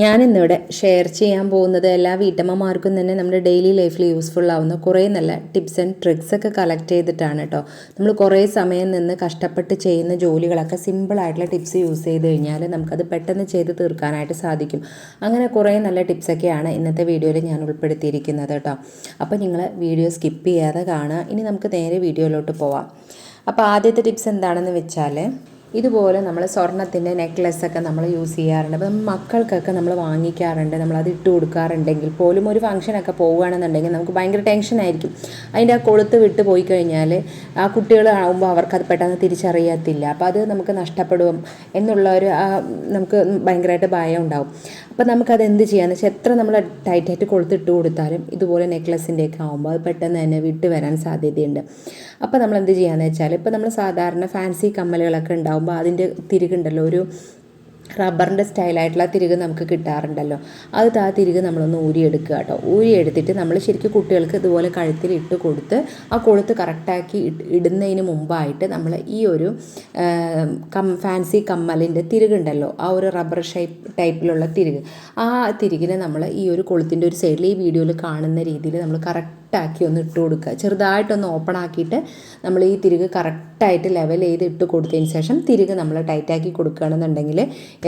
ഞാനിന്നിവിടെ ഷെയർ ചെയ്യാൻ പോകുന്നത് എല്ലാ വീട്ടമ്മമാർക്കും തന്നെ നമ്മുടെ ഡെയിലി ലൈഫിൽ യൂസ്ഫുൾ ആവുന്ന കുറേ നല്ല ടിപ്സ് ആൻഡ് ട്രിക്സ് ഒക്കെ കളക്ട് ചെയ്തിട്ടാണ് കേട്ടോ നമ്മൾ കുറേ സമയം നിന്ന് കഷ്ടപ്പെട്ട് ചെയ്യുന്ന ജോലികളൊക്കെ സിമ്പിളായിട്ടുള്ള ടിപ്സ് യൂസ് ചെയ്ത് കഴിഞ്ഞാൽ നമുക്കത് പെട്ടെന്ന് ചെയ്ത് തീർക്കാനായിട്ട് സാധിക്കും. അങ്ങനെ കുറേ നല്ല ടിപ്സൊക്കെയാണ് ഇന്നത്തെ വീഡിയോയിൽ ഞാൻ ഉൾപ്പെടുത്തിയിരിക്കുന്നത് കേട്ടോ അപ്പോൾ നിങ്ങൾ വീഡിയോ സ്കിപ്പ് ചെയ്യാതെ കാണുക. ഇനി നമുക്ക് നേരെ വീഡിയോയിലോട്ട് പോവാം. അപ്പോൾ ആദ്യത്തെ ടിപ്സ് എന്താണെന്ന് വെച്ചാൽ ഇതുപോലെ നമ്മൾ സ്വർണത്തിന്റെ നെക്ലെസ്സൊക്കെ നമ്മൾ യൂസ് ചെയ്യാറുണ്ട്. അപ്പം മക്കൾക്കൊക്കെ നമ്മൾ വാങ്ങിക്കാറുണ്ട്. നമ്മളത് ഇട്ട് കൊടുക്കാറുണ്ടെങ്കിൽ പോലും ഒരു ഫംഗ്ഷനൊക്കെ പോവുകയാണെന്നുണ്ടെങ്കിൽ നമുക്ക് ഭയങ്കര ടെൻഷനായിരിക്കും അതിന്റെ ആ കൊളുത്ത് വിട്ട് പോയി കഴിഞ്ഞാൽ ആ കുട്ടികൾ ആകുമ്പോൾ അവർക്കത് പെട്ടെന്ന് തിരിച്ചറിയത്തില്ല. അപ്പോൾ അത് നമുക്ക് നഷ്ടപ്പെടും എന്നുള്ള ഒരു നമുക്ക് ഭയങ്കരമായിട്ട് ഭയം ഉണ്ടാവും. അപ്പോൾ നമുക്കത് എന്ത് ചെയ്യാന്ന് വെച്ചാൽ എത്ര നമ്മൾ ടൈറ്റായിട്ട് കൊളുത്തിട്ട് കൊടുത്താലും ഇതുപോലെ നെക്ലസിന്റെയൊക്കെ ആകുമ്പോൾ അത് പെട്ടെന്ന് തന്നെ വിട്ട് വരാൻ സാധ്യതയുണ്ട്. അപ്പോൾ നമ്മൾ എന്ത് ചെയ്യാന്ന് വെച്ചാൽ ഇപ്പോൾ നമ്മൾ സാധാരണ ഫാൻസി കമ്മലുകളൊക്കെ ഉണ്ടാകുമ്പോൾ അതിന്റെ തിരികുണ്ടല്ലോ ഒരു റബ്ബറിന്റെ സ്റ്റൈലായിട്ടുള്ള തിരിക് നമുക്ക് കിട്ടാറുണ്ടല്ലോ. അത് ആ തിരിക് നമ്മളൊന്ന് ഊരിയെടുക്കുക കേട്ടോ. ഊരിയെടുത്തിട്ട് നമ്മൾ ശരിക്കും കുട്ടികൾക്ക് ഇതുപോലെ കഴുത്തിൽ ഇട്ട് കൊടുത്ത് ആ കൊളുത്ത് കറക്റ്റാക്കി ഇടുന്നതിന് മുമ്പായിട്ട് നമ്മൾ ഈ ഒരു കം ഫാൻസി കമ്മലിന്റെ തിരികുണ്ടല്ലോ ആ ഒരു റബ്ബർ ഷേപ്പ് ടൈപ്പിലുള്ള തിരിക്. ആ തിരികിനെ നമ്മൾ ഈ ഒരു കൊളുത്തിന്റെ ഒരു സൈഡിൽ ഈ വീഡിയോയിൽ കാണുന്ന രീതിയിൽ നമ്മൾ കറക്റ്റ് കറക്റ്റാക്കി ഒന്ന് ഇട്ട് കൊടുക്കുക. ചെറുതായിട്ടൊന്ന് ഓപ്പൺ ആക്കിയിട്ട് നമ്മൾ ഈ തിരിക് കറക്റ്റായിട്ട് ലെവൽ ചെയ്ത് ഇട്ട് കൊടുത്തതിന് ശേഷം തിരിക് നമ്മൾ ടൈറ്റാക്കി കൊടുക്കുകയാണെന്നുണ്ടെങ്കിൽ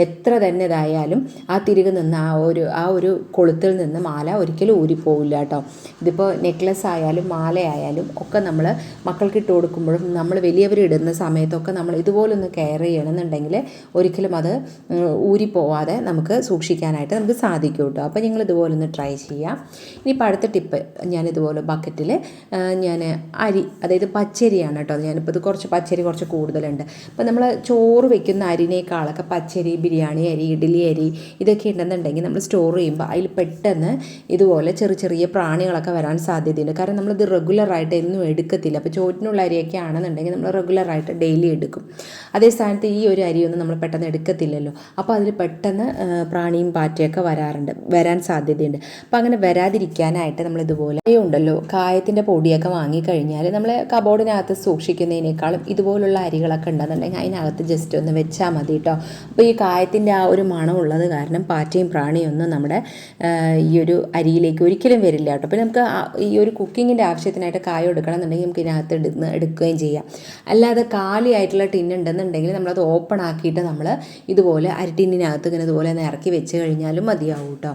എത്ര തന്നെ ഇതായാലും ആ തിരിക് നിന്ന് ആ ഒരു ആ ഒരു കൊളുത്തിൽ നിന്ന് മാല ഒരിക്കലും ഊരിപ്പോവില്ല കേട്ടോ. ഇതിപ്പോൾ നെക്ലസ് ആയാലും മാലയായാലും ഒക്കെ നമ്മൾ മക്കൾക്ക് ഇട്ട് കൊടുക്കുമ്പോഴും നമ്മൾ വലിയവർ ഇടുന്ന സമയത്തൊക്കെ നമ്മൾ ഇതുപോലൊന്ന് കെയർ ചെയ്യണമെന്നുണ്ടെങ്കിൽ ഒരിക്കലും അത് ഊരിപ്പോവാതെ നമുക്ക് സൂക്ഷിക്കാനായിട്ട് നമുക്ക് സാധിക്കും കേട്ടോ. അപ്പോൾ നിങ്ങൾ ഇതുപോലെ ഒന്ന് ട്രൈ ചെയ്യാം ഇനിയിപ്പോൾ അടുത്ത ടിപ്പ് ഞാൻ ഇതുപോലെ ബക്കറ്റിൽ ഞാൻ അരി അതായത് പച്ചരിയാണ് കേട്ടോ. ഞാനിപ്പോൾ ഇത് കുറച്ച് പച്ചരി കുറച്ച് കൂടുതലുണ്ട്. അപ്പോൾ നമ്മൾ ചോറ് വെക്കുന്ന അരിനേക്കാളൊക്കെ പച്ചരി ബിരിയാണി അരി ഇഡ്ഡലി അരി ഇതൊക്കെ ഉണ്ടെന്നുണ്ടെങ്കിൽ നമ്മൾ സ്റ്റോർ ചെയ്യുമ്പോൾ അതിൽ പെട്ടെന്ന് ഇതുപോലെ ചെറിയ ചെറിയ പ്രാണികളൊക്കെ വരാൻ സാധ്യതയുണ്ട്. കാരണം നമ്മളിത് റെഗുലറായിട്ട് എന്നും എടുക്കത്തില്ല. അപ്പോൾ ചോറ്റിനുള്ള അരിയൊക്കെ ആണെന്നുണ്ടെങ്കിൽ നമ്മൾ റെഗുലറായിട്ട് ഡെയിലി എടുക്കും. അതേ സ്ഥാനത്ത് ഈ ഒരു അരിയൊന്നും നമ്മൾ പെട്ടെന്ന് എടുക്കത്തില്ലല്ലോ. അപ്പോൾ അതിൽ പെട്ടെന്ന് പ്രാണിയും പാറ്റയൊക്കെ വരാറുണ്ട് വരാൻ സാധ്യതയുണ്ട്. അപ്പോൾ അങ്ങനെ വരാതിരിക്കാനായിട്ട് നമ്മൾ ഇതുപോലെ ഉണ്ടല്ലോ. കായത്തിന്റെ പൊടിയൊക്കെ വാങ്ങിക്കഴിഞ്ഞാൽ നമ്മൾ കബോർഡിനകത്ത് സൂക്ഷിക്കുന്നതിനേക്കാളും ഇതുപോലുള്ള അരികളൊക്കെ ഉണ്ടെന്നുണ്ടെങ്കിൽ അതിനകത്ത് ജസ്റ്റ് ഒന്ന് വെച്ചാൽ മതി കേട്ടോ അപ്പോൾ ഈ കായത്തിന്റെ ആ ഒരു മണം ഉള്ളത് കാരണം പാറ്റയും പ്രാണിയും ഒന്നും നമ്മുടെ ഈ ഒരു അരിയിലേക്ക് ഒരിക്കലും വരില്ല കേട്ടോ അപ്പോൾ നമുക്ക് ഈ ഒരു കുക്കിങ്ങിന്റെ ആവശ്യത്തിനായിട്ട് കായം എടുക്കണമെന്നുണ്ടെങ്കിൽ നമുക്ക് ഇതിനകത്ത് എടുക്കുന്ന എടുക്കുകയും ചെയ്യാം. അല്ലാതെ കാലിയായിട്ടുള്ള ടിൻ ഉണ്ടെന്നുണ്ടെങ്കിൽ നമ്മളത് ഓപ്പൺ ആക്കിയിട്ട് നമ്മൾ ഇതുപോലെ അരി ടിന്നിനകത്ത് ഇങ്ങനെ ഇതുപോലെ ഒന്ന് ഇറക്കി വെച്ച് കഴിഞ്ഞാലും മതിയാവും കേട്ടോ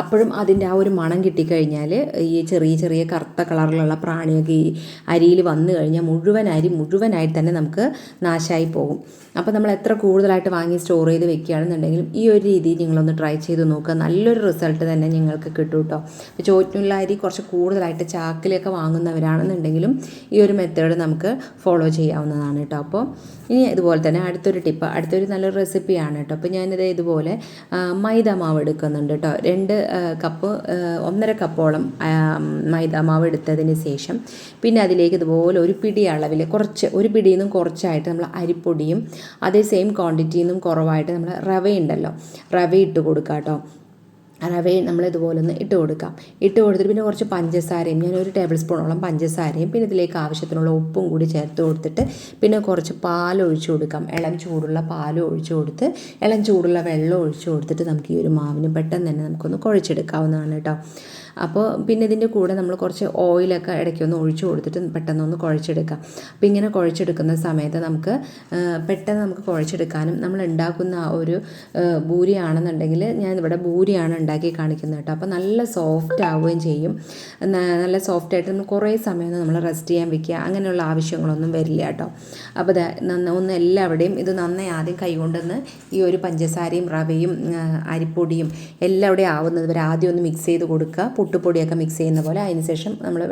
അപ്പോഴും അതിന്റെ ആ ഒരു മണം കിട്ടിക്കഴിഞ്ഞാൽ ഈ ചെറിയ ചെറിയ കറുത്ത കളറിലുള്ള പ്രാണിയൊക്കെ ഈ അരിയിൽ വന്നു കഴിഞ്ഞാൽ മുഴുവൻ അരി മുഴുവനായിട്ട് തന്നെ നമുക്ക് നാശമായി പോകും. അപ്പോൾ നമ്മൾ എത്ര കൂടുതലായിട്ട് വാങ്ങി സ്റ്റോർ ചെയ്ത് വെക്കുകയാണെന്നുണ്ടെങ്കിലും ഈ ഒരു രീതിയിൽ നിങ്ങളൊന്ന് ട്രൈ ചെയ്ത് നോക്കുക. നല്ലൊരു റിസൾട്ട് തന്നെ നിങ്ങൾക്ക് കിട്ടും കേട്ടോ അരി കുറച്ച് കൂടുതലായിട്ട് ചാക്കിലൊക്കെ വാങ്ങുന്നവരാണെന്നുണ്ടെങ്കിലും ഈ ഒരു മെത്തേഡ് നമുക്ക് ഫോളോ ചെയ്യാവുന്നതാണ് കേട്ടോ അപ്പോൾ ഇനി ഇതുപോലെ തന്നെ അടുത്തൊരു ടിപ്പ് അടുത്തൊരു നല്ലൊരു റെസിപ്പിയാണ് കേട്ടോ അപ്പോൾ ഞാനിത് ഇതുപോലെ മൈദ മാവ് എടുക്കുന്നുണ്ട് കേട്ടോ രണ്ട് കപ്പ് ഒന്നര കപ്പോളം മൈദ മാവ് എടുത്തതിന് ശേഷം പിന്നെ അതിലേക്ക് ഇതുപോലെ ഒരു പിടി അളവിൽ കുറച്ച് ഒരു പിടിയിൽ നിന്നും കുറച്ചായിട്ട് നമ്മൾ അരിപ്പൊടിയും അതേ സെയിം ക്വാണ്ടിറ്റിയിൽ നിന്നും കുറവായിട്ട് നമ്മൾ റവ ഉണ്ടല്ലോ. റവ ഇട്ട് കൊടുക്കുക കേട്ടോ റവയും നമ്മൾ ഇതുപോലെ ഒന്ന് ഇട്ട് കൊടുക്കാം. ഇട്ട് കൊടുത്തിട്ട് പിന്നെ കുറച്ച് പഞ്ചസാരയും ഞാൻ ഒരു ടേബിൾ സ്പൂണോളം പഞ്ചസാരയും പിന്നെ ഇതിലേക്ക് ആവശ്യത്തിനുള്ള ഉപ്പും കൂടി ചേർത്ത് കൊടുത്തിട്ട് പിന്നെ കുറച്ച് പാൽ ഒഴിച്ചു കൊടുക്കാം. ഇളം ചൂടുള്ള പാൽ ഒഴിച്ചു കൊടുത്ത് ഇളം ചൂടുള്ള വെള്ളം ഒഴിച്ചു കൊടുത്തിട്ട് നമുക്ക് ഈ ഒരു മാവിന് പെട്ടെന്ന് തന്നെ നമുക്കൊന്ന് കുഴച്ചെടുക്കാവുന്നതാണ് കേട്ടോ അപ്പോൾ പിന്നെ ഇതിന്റെ കൂടെ നമ്മൾ കുറച്ച് ഓയിലൊക്കെ ഇടയ്ക്കൊന്ന് ഒഴിച്ചു കൊടുത്തിട്ട് പെട്ടെന്നൊന്ന് കുഴച്ചെടുക്കാം. അപ്പോൾ ഇങ്ങനെ കുഴച്ചെടുക്കുന്ന സമയത്ത് നമുക്ക് പെട്ടെന്ന് നമുക്ക് കുഴച്ചെടുക്കാനും നമ്മൾ ഉണ്ടാക്കുന്ന ഒരു ഭൂരിയാണെന്നുണ്ടെങ്കിൽ ഞാൻ ഇവിടെ ഭൂരിയാണ് ഉണ്ടാക്കി കാണിക്കുന്നത് കേട്ടോ. അപ്പോൾ നല്ല സോഫ്റ്റ് ആവുകയും ചെയ്യും. നല്ല സോഫ്റ്റ് ആയിട്ട് കുറേ സമയം നമ്മൾ റെസ്റ്റ് ചെയ്യാൻ വെക്കുക അങ്ങനെയുള്ള ആവശ്യങ്ങളൊന്നും വരില്ല കേട്ടോ. അപ്പോൾ നന്ന ഒന്ന് എല്ലാവിടെയും ഇത് നന്നായി ആദ്യം കൈകൊണ്ടെന്ന് ഈ ഒരു പഞ്ചസാരയും റവയും അരിപ്പൊടിയും എല്ലാവിടെയും ആവുന്നത് വരെ ആദ്യം ഒന്ന് മിക്സ് ചെയ്ത് കൊടുക്കുക. പുട്ടുപൊടിയൊക്കെ മിക്സ് ചെയ്യുന്ന പോലെ അതിന് ശേഷം നമ്മൾ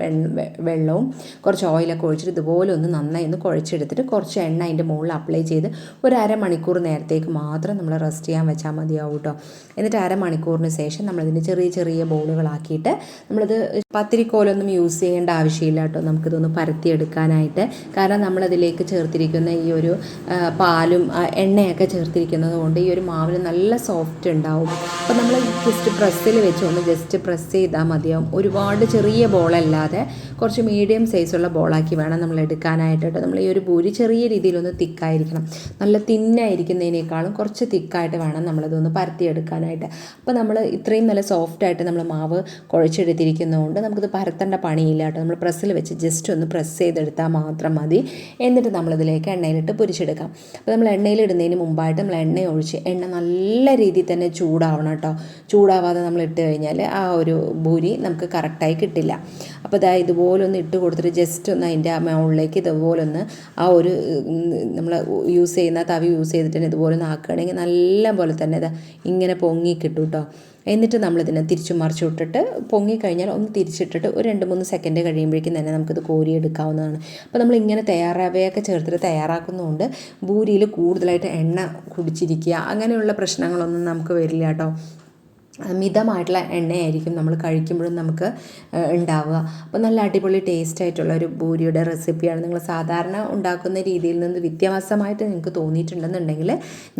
വെള്ളവും കുറച്ച് ഓയിലൊക്കെ ഒഴിച്ചിട്ട് ഇതുപോലെ ഒന്ന് നന്നായി ഒന്ന് കുഴച്ചെടുത്തിട്ട് കുറച്ച് എണ്ണ അതിന്റെ മുകളിൽ അപ്ലൈ ചെയ്ത് ഒരു അരമണിക്കൂർ നേരത്തേക്ക് മാത്രം നമ്മൾ റെസ്റ്റ് ചെയ്യാൻ വെച്ചാൽ മതിയാവും കേട്ടോ എന്നിട്ട് അരമണിക്കൂറിന് ശേഷം നമ്മളിതിന്റെ ചെറിയ ചെറിയ ബോളുകളാക്കിയിട്ട് നമ്മളിത് പത്തിരിക്കോലൊന്നും യൂസ് ചെയ്യേണ്ട ആവശ്യമില്ല കേട്ടോ നമുക്കിതൊന്ന് പരത്തിയെടുക്കാനായിട്ട്. കാരണം നമ്മളതിലേക്ക് ചേർത്തിരിക്കുന്ന ഈ ഒരു പാലും എണ്ണയൊക്കെ ചേർത്തിരിക്കുന്നത് കൊണ്ട് ഈ ഒരു മാവിന് നല്ല സോഫ്റ്റ് ഉണ്ടാവും. അപ്പോൾ നമ്മൾ ജസ്റ്റ് പ്രസ്സിൽ വെച്ചൊന്ന് ജസ്റ്റ് പ്രസ് ചെയ്താൽ മതിയാവും ഒരുപാട് ചെറിയ ബോളല്ലാതെ കുറച്ച് മീഡിയം സൈസുള്ള ബോളാക്കി വേണം നമ്മൾ എടുക്കാനായിട്ട് നമ്മൾ ഈ ഒരു പൂരി ചെറിയ രീതിയിലൊന്ന് തിക്കായിരിക്കണം. നല്ല തിന്നായിരിക്കുന്നതിനേക്കാളും കുറച്ച് തിക്കായിട്ട് വേണം നമ്മളതൊന്ന് പരത്തിയെടുക്കാനായിട്ട്. അപ്പോൾ നമ്മൾ ഇത്രയും നല്ല സോഫ്റ്റായിട്ട് നമ്മൾ മാവ് കുഴച്ചെടുത്തിരിക്കുന്നതുകൊണ്ട് നമുക്കിത് പരത്തേണ്ട പണിയില്ല കേട്ടോ. നമ്മൾ പ്രസ്സിൽ വെച്ച് ജസ്റ്റ് ഒന്ന് പ്രസ് ചെയ്തെടുത്താൽ മാത്രം മതി. എന്നിട്ട് നമ്മളിതിലേക്ക് എണ്ണയിലിട്ട് പൊരിച്ചെടുക്കാം. അപ്പോൾ നമ്മൾ എണ്ണയിലിടുന്നതിന് മുമ്പായിട്ട് നമ്മൾ എണ്ണ ഒഴിച്ച് എണ്ണ നല്ല രീതിയിൽ തന്നെ ചൂടാവണം കേട്ടോ. ചൂടാവാതെ നമ്മൾ ഇട്ട് കഴിഞ്ഞാൽ ആ ഒരു ഭൂരി നമുക്ക് കറക്റ്റായി കിട്ടില്ല. അപ്പോൾ ഇതാ ഇതുപോലെ ഒന്ന് ഇട്ട് കൊടുത്തിട്ട് ജസ്റ്റ് ഒന്ന് അതിന്റെ ആ മുകളിലേക്ക് ഇതുപോലെ ഒന്ന് ആ ഒരു നമ്മൾ യൂസ് ചെയ്യുന്ന തവി യൂസ് ചെയ്തിട്ട് തന്നെ ഇതുപോലെ ഒന്ന് ആക്കുകയാണെങ്കിൽ നല്ല പോലെ തന്നെ ഇതാ ഇങ്ങനെ പൊങ്ങി കിട്ടും കേട്ടോ എന്നിട്ട് നമ്മളിതിനെ തിരിച്ചു മറിച്ചു വിട്ടിട്ട് പൊങ്ങിക്കഴിഞ്ഞാൽ ഒന്ന് തിരിച്ചിട്ടിട്ട് ഒരു രണ്ട് മൂന്ന് സെക്കൻഡ് കഴിയുമ്പോഴേക്കും തന്നെ നമുക്കിത് കോരിയെടുക്കാവുന്നതാണ് അപ്പോൾ നമ്മൾ ഇങ്ങനെ തയ്യാറാവയൊക്കെ ചേർത്തിട്ട് തയ്യാറാക്കുന്നതുകൊണ്ട് ഭൂരിയിൽ കൂടുതലായിട്ട് എണ്ണ കുടിച്ചിരിക്കുക അങ്ങനെയുള്ള പ്രശ്നങ്ങളൊന്നും നമുക്ക് വരില്ല കേട്ടോ മിതമായിട്ടുള്ള എണ്ണയായിരിക്കും നമ്മൾ കഴിക്കുമ്പോഴും നമുക്ക് ഉണ്ടാവുക. അപ്പോൾ നല്ല അടിപൊളി ടേസ്റ്റ് ആയിട്ടുള്ള ഒരു ബൂരിയുടെ റെസിപ്പിയാണ് നിങ്ങൾ സാധാരണ ഉണ്ടാക്കുന്ന രീതിയിൽ നിന്ന് വ്യത്യാസമായിട്ട് നിങ്ങൾക്ക് തോന്നിയിട്ടുണ്ടെന്നുണ്ടെങ്കിൽ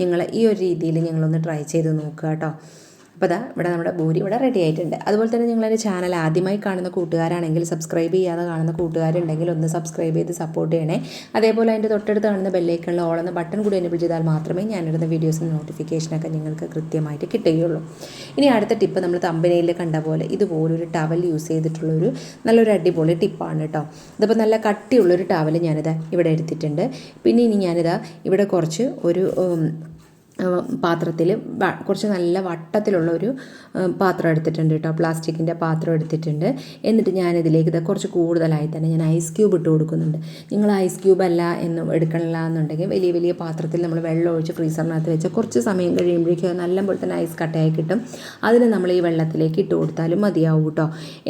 നിങ്ങൾ ഈ ഒരു രീതിയിൽ നിങ്ങളൊന്ന് ട്രൈ ചെയ്ത് നോക്കുക കേട്ടോ. അപ്പോൾ അതാ ഇവിടെ നമ്മുടെ ഭൂരി ഇവിടെ റെഡി ആയിട്ടുണ്ട്. അതുപോലെ തന്നെ നിങ്ങളൊരു ചാനൽ ആദ്യമായി കാണുന്ന കൂട്ടുകാരാണെങ്കിൽ സബ്സ്ക്രൈബ് ചെയ്യാതെ കാണുന്ന കൂട്ടുകാരുണ്ടെങ്കിൽ ഒന്ന് സബ്സ്ക്രൈബ് ചെയ്ത് സപ്പോർട്ട് ചെയ്യണേ. അതേപോലെ അതിന്റെ തൊട്ടടുത്ത് കാണുന്ന ബെല്ലേക്കുള്ള എന്ന ബട്ടൺ കൂടി എനേബിൾ ചെയ്താൽ മാത്രമേ ഞാനിടുന്ന വീഡിയോസിന്റെ നോട്ടിഫിക്കേഷനൊക്കെ നിങ്ങൾക്ക് കൃത്യമായിട്ട് കിട്ടുകയുള്ളൂ. ഇനി അടുത്ത ടിപ്പ് നമ്മൾ തമ്പനയിൽ കണ്ട പോലെ ഇതുപോലൊരു ടവൽ യൂസ് ചെയ്തിട്ടുള്ളൊരു നല്ലൊരു അടിപൊളി ടിപ്പാണ് കേട്ടോ ഇതിപ്പോൾ നല്ല കട്ടിയുള്ളൊരു ടവൽ ഞാനിത് ഇവിടെ എടുത്തിട്ടുണ്ട്. പിന്നെ ഇനി ഞാനിതാ ഇവിടെ കുറച്ച് ഒരു പാത്രത്തിൽ കുറച്ച് നല്ല വട്ടത്തിലുള്ള ഒരു പാത്രം എടുത്തിട്ടുണ്ട് കേട്ടോ. പ്ലാസ്റ്റിക്കിന്റെ പാത്രം എടുത്തിട്ടുണ്ട്. എന്നിട്ട് ഞാനിതിലേക്ക് ഇത് കുറച്ച് കൂടുതലായി തന്നെ ഞാൻ ഐസ് ക്യൂബ് ഇട്ട് കൊടുക്കുന്നുണ്ട്. നിങ്ങൾ ഐസ് ക്യൂബ് അല്ല എന്ന് എടുക്കണില്ല എന്നുണ്ടെങ്കിൽ വലിയ വലിയ പാത്രത്തിൽ നമ്മൾ വെള്ളം ഒഴിച്ച് ഫ്രീസറിനകത്ത് വെച്ച് കുറച്ച് സമയം കഴിയുമ്പോഴേക്കും നല്ല പോലെ തന്നെ ഐസ് കട്ടയായി കിട്ടും. അതിന് നമ്മൾ ഈ വെള്ളത്തിലേക്ക് ഇട്ട് കൊടുത്താലും മതിയാവും കേട്ടോ.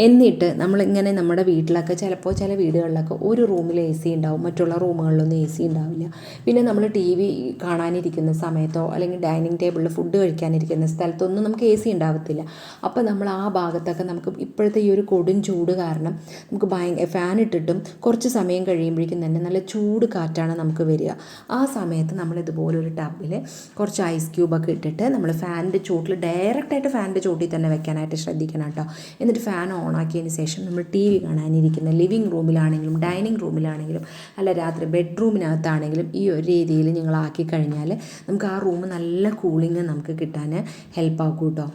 എന്നിട്ട് നമ്മളിങ്ങനെ നമ്മുടെ വീട്ടിലൊക്കെ ചിലപ്പോൾ ചില വീടുകളിലൊക്കെ ഒരു റൂമിൽ എ സി ഉണ്ടാവും. മറ്റുള്ള റൂമുകളിലൊന്നും എ സി ഉണ്ടാവില്ല. പിന്നെ നമ്മൾ ടി വി കാണാനിരിക്കുന്ന സമയത്തോ അല്ലെങ്കിൽ ഡൈനിങ് ടേബിളിൽ ഫുഡ് കഴിക്കാനിരിക്കുന്ന സ്ഥലത്തൊന്നും നമുക്ക് എ സി ഉണ്ടാവത്തില്ല. അപ്പോൾ നമ്മൾ ആ ഭാഗത്തൊക്കെ നമുക്ക് ഇപ്പോഴത്തെ ഈ ഒരു കൊടും ചൂട് കാരണം നമുക്ക് ഭയ ഫാൻ ഇട്ടിട്ടും കുറച്ച് സമയം കഴിയുമ്പോഴേക്കും തന്നെ നല്ല ചൂട് കാറ്റാണ് നമുക്ക് വരിക. ആ സമയത്ത് നമ്മൾ ഇതുപോലെ ഒരു ടബിൽ കുറച്ച് ഐസ് ക്യൂബൊക്കെ ഇട്ടിട്ട് നമ്മൾ ഫാനിന്റെ ചൂട്ടിൽ ഡയറക്റ്റായിട്ട് ഫാനിന്റെ ചൂട്ടിൽ തന്നെ വെക്കാനായിട്ട് ശ്രദ്ധിക്കണം കേട്ടോ. എന്നിട്ട് ഫാൻ ഓൺ ആക്കിയതിന് ശേഷം നമ്മൾ ടി വി കാണാനിരിക്കുന്ന ലിവിങ് റൂമിലാണെങ്കിലും ഡൈനിങ് റൂമിലാണെങ്കിലും അല്ല രാത്രി ബെഡ്റൂമിനകത്താണെങ്കിലും ഈ ഒരു രീതിയിൽ നിങ്ങൾ ആക്കി കഴിഞ്ഞാൽ നമുക്ക് ആ റൂം നല്ല കൂളിങ് നമുക്ക് കിട്ടാൻ ഹെൽപ്പ് ആക്കും കേട്ടോ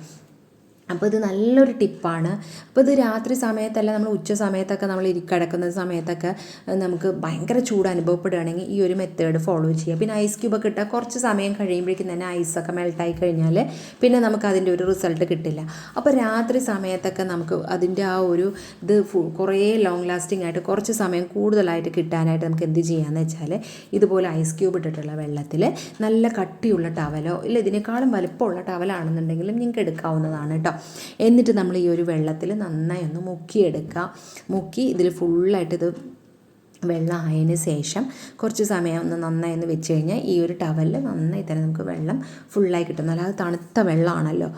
അപ്പോൾ ഇത് നല്ലൊരു ടിപ്പാണ്. അപ്പോൾ ഇത് രാത്രി സമയത്തല്ല നമ്മൾ ഉച്ച സമയത്തൊക്കെ നമ്മൾ ഇരിക്കടക്കുന്ന സമയത്തൊക്കെ നമുക്ക് ഭയങ്കര ചൂട് അനുഭവപ്പെടുകയാണെങ്കിൽ ഈ ഒരു മെത്തേഡ് ഫോളോ ചെയ്യുക. പിന്നെ ഐസ് ക്യൂബൊക്കെ ഇട്ടാൽ കുറച്ച് സമയം കഴിയുമ്പോഴേക്കും തന്നെ ഐസൊക്കെ മെൽട്ടായി കഴിഞ്ഞാൽ പിന്നെ നമുക്ക് അതിന്റെ ഒരു റിസൾട്ട് കിട്ടില്ല. അപ്പോൾ രാത്രി സമയത്തൊക്കെ നമുക്ക് അതിന്റെ ആ ഒരു ഇത് കുറേ ലോങ് ലാസ്റ്റിംഗ് ആയിട്ട് കുറച്ച് സമയം കൂടുതലായിട്ട് കിട്ടാനായിട്ട് നമുക്ക് എന്ത് ചെയ്യാമെന്ന് വെച്ചാൽ ഇതുപോലെ ഐസ് ക്യൂബ് ഇട്ടിട്ടുള്ള വെള്ളത്തിൽ നല്ല കട്ടിയുള്ള ടവലോ ഇല്ല ഇതിനേക്കാളും വലുപ്പമുള്ള ടവലാണെന്നുണ്ടെങ്കിലും നിങ്ങൾക്ക് എടുക്കാവുന്നതാണ് കേട്ടോ. എന്നിട്ട് നമ്മൾ ഈ ഒരു വെള്ളത്തിൽ നന്നായി ഒന്ന് മുക്കിയെടുക്കുക. മുക്കി ഇതിൽ ഫുള്ളായിട്ട് ഇത് വെള്ളം ആയതിന് ശേഷം കുറച്ച് സമയം ഒന്ന് നന്നായി ഒന്ന് വെച്ച് കഴിഞ്ഞാൽ ഈ ഒരു ടവലിൽ നന്നായി തന്നെ നമുക്ക് വെള്ളം ഫുള്ളായി കിട്ടും. അല്ലാതെ തണുത്ത വെള്ളമാണല്ലോ.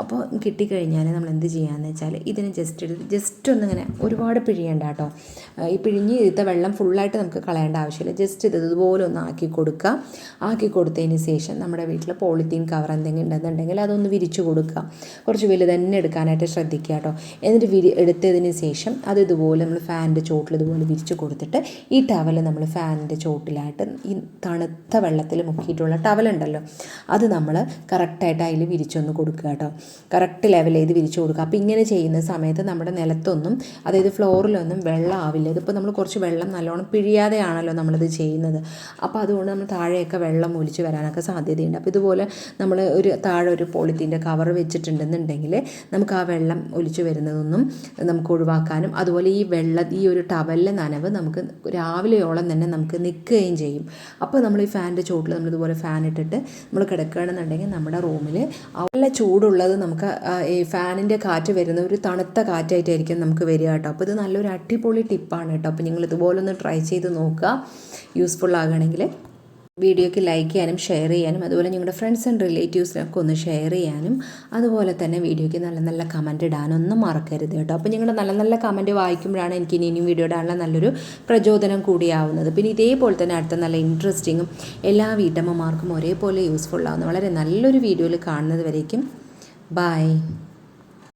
അപ്പോൾ കിട്ടിക്കഴിഞ്ഞാൽ നമ്മൾ എന്ത് ചെയ്യാന്ന് വെച്ചാൽ ഇതിനെ ജസ്റ്റ് ജസ്റ്റ് ഒന്നിങ്ങനെ ഒരുപാട് പിഴിയണ്ട കേട്ടോ. ഈ പിഴിഞ്ഞ് ഇതിലത്തെ വെള്ളം ഫുള്ളായിട്ട് നമുക്ക് കളയേണ്ട ആവശ്യമില്ല. ജസ്റ്റ് ഇത് ഇതുപോലെ ഒന്ന് ആക്കി കൊടുക്കുക. ആക്കി കൊടുത്തതിന് ശേഷം നമ്മുടെ വീട്ടിൽ പോളിത്തീൻ കവർ എന്തെങ്കിലും ഉണ്ടെന്നുണ്ടെങ്കിൽ അതൊന്ന് വിരിച്ചു കൊടുക്കുക. കുറച്ച് വലുത് തന്നെ എടുക്കാനായിട്ട് ശ്രദ്ധിക്കുക കേട്ടോ. എന്നിട്ട് വിരി എടുത്തതിന് ശേഷം അത് ഇതുപോലെ നമ്മൾ ഫാനിന്റെ ചോട്ടിൽ ഇതുപോലെ വിരിച്ചു കൊടുത്തിട്ട് ഈ ടവൽ നമ്മൾ ഫാനിന്റെ ചോട്ടിലായിട്ട് ഈ തണുത്ത വെള്ളത്തിൽ മുക്കിയിട്ടുള്ള ടവലുണ്ടല്ലോ അത് നമ്മൾ കറക്റ്റായിട്ട് അതിൽ വിരിച്ചൊന്ന് കൊടുക്കുക കേട്ടോ. കറക്റ്റ് ലെവൽ ചെയ്ത് വിരിച്ചു കൊടുക്കുക. അപ്പോൾ ഇങ്ങനെ ചെയ്യുന്ന സമയത്ത് നമ്മുടെ നിലത്തൊന്നും അതായത് ഫ്ലോറിലൊന്നും വെള്ളം ആവില്ല. ഇതിപ്പോൾ നമ്മൾ കുറച്ച് വെള്ളം നല്ലോണം പിഴിയാതെയാണല്ലോ നമ്മളിത് ചെയ്യുന്നത്. അപ്പോൾ അതുകൊണ്ട് നമ്മൾ താഴെയൊക്കെ വെള്ളം ഒലിച്ച് വരാനൊക്കെ സാധ്യതയുണ്ട്. അപ്പോൾ ഇതുപോലെ നമ്മൾ ഒരു താഴെ ഒരു പോളിത്തീന്റെ കവർ വെച്ചിട്ടുണ്ടെന്നുണ്ടെങ്കിൽ നമുക്ക് ആ വെള്ളം ഒലിച്ച് വരുന്നതൊന്നും നമുക്ക് ഒഴിവാക്കാനും അതുപോലെ ഈ വെള്ളം ഈ ഒരു ടവലിലെ നനവ് നമുക്ക് രാവിലെയോളം തന്നെ നമുക്ക് നിൽക്കുകയും ചെയ്യും. അപ്പോൾ നമ്മൾ ഈ ഫാനിന്റെ ചോട്ടിൽ നമ്മളിതുപോലെ ഫാൻ ഇട്ടിട്ട് നമ്മൾ കിടക്കുകയാണെന്നുണ്ടെങ്കിൽ നമ്മുടെ റൂമിൽ നല്ല ചൂടുള്ളത് നമുക്ക് ഈ ഫാനിന്റെ കാറ്റ് വരുന്ന ഒരു തണുത്ത കാറ്റായിട്ടായിരിക്കും നമുക്ക് വരിക കേട്ടോ. അപ്പോൾ ഇത് നല്ലൊരു അടിപൊളി ടിപ്പാണ് കേട്ടോ. അപ്പോൾ നിങ്ങൾ ഇതുപോലെ ഒന്ന് ട്രൈ ചെയ്ത് നോക്കുക. യൂസ്ഫുൾ ആകുകയാണെങ്കിൽ വീഡിയോയ്ക്ക് ലൈക്ക് ചെയ്യാനും ഷെയർ ചെയ്യാനും അതുപോലെ നിങ്ങളുടെ ഫ്രണ്ട്സ് ആൻഡ് റിലേറ്റീവ്സിനൊക്കെ ഒന്ന് ഷെയർ ചെയ്യാനും അതുപോലെ തന്നെ വീഡിയോയ്ക്ക് നല്ല നല്ല കമന്റ് ഇടാനൊന്നും മറക്കരുത് കേട്ടോ. അപ്പോൾ നിങ്ങളുടെ നല്ല നല്ല കമന്റ് വായിക്കുമ്പോഴാണ് എനിക്ക് ഇനി ഇനിയും വീഡിയോ ഇടാനുള്ള നല്ലൊരു പ്രചോദനം കൂടിയാവുന്നത്. പിന്നെ ഇതേപോലെ തന്നെ അടുത്ത നല്ല ഇൻട്രസ്റ്റിങ്ങും എല്ലാ വീട്ടമ്മമാർക്കും ഒരേപോലെ യൂസ്ഫുൾ ആവുന്ന വളരെ നല്ലൊരു വീഡിയോയിൽ കാണുന്നത് വരേക്കും. Bye.